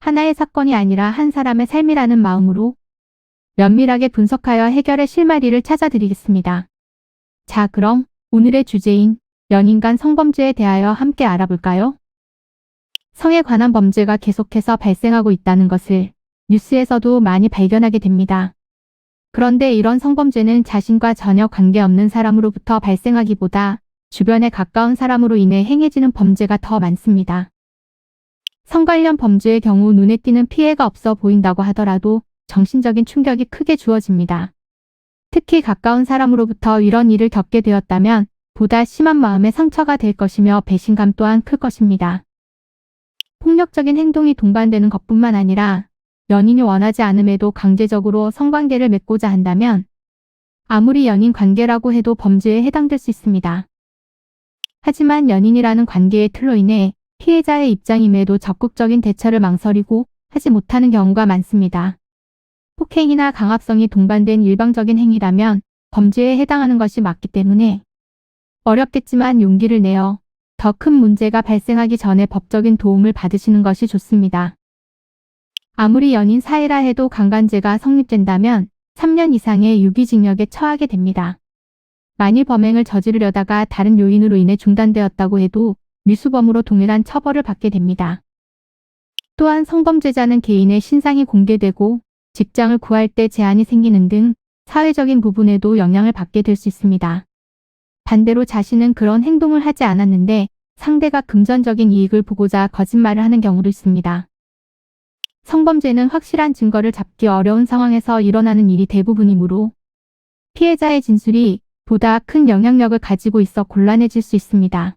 하나의 사건이 아니라 한 사람의 삶이라는 마음으로 면밀하게 분석하여 해결의 실마리를 찾아드리겠습니다. 자, 그럼 오늘의 주제인 연인 간 성범죄에 대하여 함께 알아볼까요? 성에 관한 범죄가 계속해서 발생하고 있다는 것을 뉴스에서도 많이 발견하게 됩니다. 그런데 이런 성범죄는 자신과 전혀 관계없는 사람으로부터 발생하기보다 주변에 가까운 사람으로 인해 행해지는 범죄가 더 많습니다. 성 관련 범죄의 경우 눈에 띄는 피해가 없어 보인다고 하더라도 정신적인 충격이 크게 주어집니다. 특히 가까운 사람으로부터 이런 일을 겪게 되었다면 보다 심한 마음의 상처가 될 것이며 배신감 또한 클 것입니다. 폭력적인 행동이 동반되는 것뿐만 아니라 연인이 원하지 않음에도 강제적으로 성관계를 맺고자 한다면 아무리 연인 관계라고 해도 범죄에 해당될 수 있습니다. 하지만 연인이라는 관계의 틀로 인해 피해자의 입장임에도 적극적인 대처를 망설이고 하지 못하는 경우가 많습니다. 폭행이나 강압성이 동반된 일방적인 행위라면 범죄에 해당하는 것이 맞기 때문에 어렵겠지만 용기를 내어 더 큰 문제가 발생하기 전에 법적인 도움을 받으시는 것이 좋습니다. 아무리 연인 사이라 해도 강간죄가 성립된다면 3년 이상의 유기징역에 처하게 됩니다. 만일 범행을 저지르려다가 다른 요인으로 인해 중단되었다고 해도 미수범으로 동일한 처벌을 받게 됩니다. 또한 성범죄자는 개인의 신상이 공개되고 직장을 구할 때 제한이 생기는 등 사회적인 부분에도 영향을 받게 될 수 있습니다. 반대로 자신은 그런 행동을 하지 않았는데 상대가 금전적인 이익을 보고자 거짓말을 하는 경우도 있습니다. 성범죄는 확실한 증거를 잡기 어려운 상황에서 일어나는 일이 대부분이므로 피해자의 진술이 보다 큰 영향력을 가지고 있어 곤란해질 수 있습니다.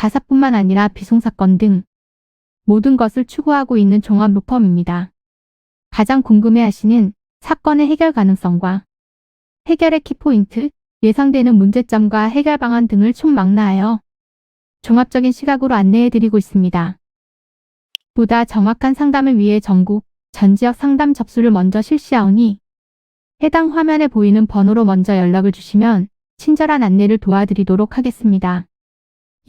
가사뿐만 아니라 비송사건 등 모든 것을 추구하고 있는 종합 로펌입니다. 가장 궁금해하시는 사건의 해결 가능성과 해결의 키포인트, 예상되는 문제점과 해결 방안 등을 총망라하여 종합적인 시각으로 안내해드리고 있습니다. 보다 정확한 상담을 위해 전국 전 지역 상담 접수를 먼저 실시하오니 해당 화면에 보이는 번호로 먼저 연락을 주시면 친절한 안내를 도와드리도록 하겠습니다.